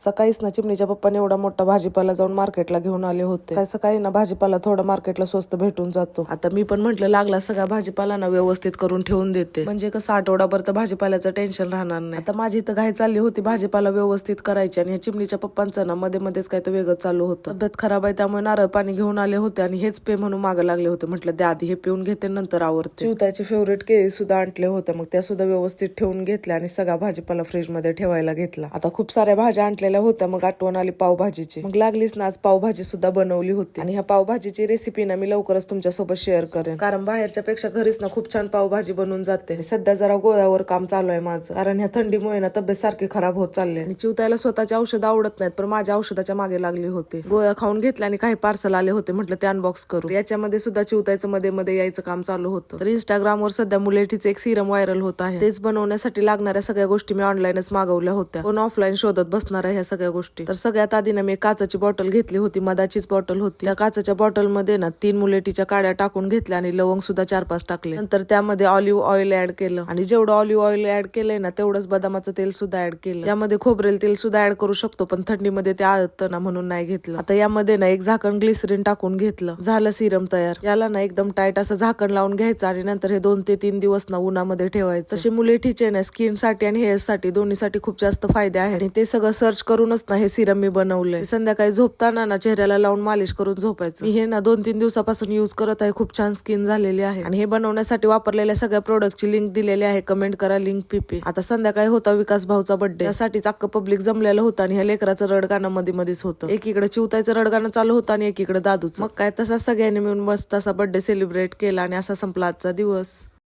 सकाळीच ना चिमणीच्या पप्पाने एवढा मोठा भाजीपाला जाऊन मार्केटला घेऊन आले होते. काय सकाळी ना भाजीपाला थोडा मार्केटला स्वस्त भेटून जातो. आता मी पण म्हटलं लागला सगळा भाजीपाला ना व्यवस्थित करून ठेवून देते. म्हणजे कसं आठवडाभर तर भाजीपाल्याचं टेन्शन राहणार नाही. आता माझी इथं घाई चालली होती भाजीपाला व्यवस्थित करायची आणि या चिमणीच्या पप्पांचं ना मध्ये मध्येच काय तर वेगळं चालू होतं. तब्येत खराब आहे त्यामुळे नारळ पाणी घेऊन आले होते आणि हेच पे म्हणून मागं लागले होते. म्हटलं द्या आधी हे पिऊन घेते नंतर आवडते चिवताची फेवरेट केळी सुद्धा आणले होते. मग त्या सुद्धा व्यवस्थित ठेवून घेतल्या आणि सगळा भाजीपाला फ्रीजमध्ये ठेवायला घेतला. आता खूप साऱ्या भाज्या आणल्या आणलेल्या होत्या मग आठवण आली पावभाजीची. मग लागलीच ना आज पावभाजी सुद्धा बनवली होती. आणि ह्या पावभाजीची रेसिपी ना मी लवकरच तुमच्यासोबत शेअर करेन. कारण बाहेरच्या पेक्षा घरीच ना खूप छान पावभाजी बनवून जाते. सध्या जरा गोळ्यावर काम चालू आहे माझं. कारण ह्या थंडीमुळे ना तब्येत सारखी खराब होत चालली आणि चिवतायला स्वतःची औषध आवडत नाहीत पण माझ्या औषधाच्या मागे लागली होती. गोळ्या खाऊन घेतल्या आणि काही पार्सल आले होते म्हटलं ते अनबॉक्स करू. याच्यामध्ये सुद्धा चिवतायचं मध्ये मध्ये यायचं काम चालू होतं. तर इंस्टाग्रामवर सध्या मुलेटीचं एक सिरम व्हायरल होत आहे. तेच बनवण्यासाठी लागणाऱ्या सगळ्या गोष्टी मी ऑनलाईनच मागवल्या होत्या. पण ऑफलाईन शोधत बसणार आहे ह्या सगळ्या गोष्टी. तर सगळ्यात आधी ना मी काचाची बॉटल घेतली होती मधाचीच बॉटल होती. त्या काचाच्या बॉटलमध्ये ना तीन मुलेटीच्या काड्या टाकून घेतल्या आणि लवंग सुद्धा चार पाच टाकले. नंतर त्यामध्ये ऑलिव्ह ऑइल ऍड केलं. आणि जेवढं ऑलिव्ह ऑइल ऍड केलंय ना तेवढंच बदामाचं तेल सुद्धा ऍड केलं. यामध्ये खोबरेल तेल सुद्धा ऍड करू शकतो पण थंडीमध्ये ते आळतं ना म्हणून नाही घेतलं. आता यामध्ये ना एक झाकण ग्लिसरीन टाकून घेतलं. झालं सिरम तयार. याला ना एकदम टाईट असं झाकण लावून घ्यायचं आणि नंतर हे दोन ते तीन दिवस ना उन्हामध्ये ठेवायचं. तसे मुलेठीचे ना स्किनसाठी आणि हेअरसाठी दोन्हीसाठी खूप जास्त फायदे आहेत. आणि ते सगळं सर्च करूनच ना हे सिरम मी बनवलंय. संध्याकाळी झोपताना ना चेहऱ्याला लावून मालिश करून झोपायचं. मी हे ना दोन तीन दिवसापासून युज करत आहे. खूप छान स्किन झालेली आहे. आणि हे बनवण्यासाठी वापरलेल्या सगळ्या प्रोडक्टची लिंक दिलेली आहे. कमेंट करा लिंक पीपी आता संध्याकाळी होता विकास भाऊचा बर्थडे त्यासाठीच अख्खं पब्लिक जमलेलं होतं आणि ह्या लेकराचं रडगाणं मध्ये मध्येच होतं. एकीकडे चिवतायचं रडगाणं चालू होतं आणि एकीकडे दादूच. मग काय तसा सगळ्यांनी मिळून मस्त असा बर्थडे सेलिब्रेट केला आणि असा संपला आजचा दिवस.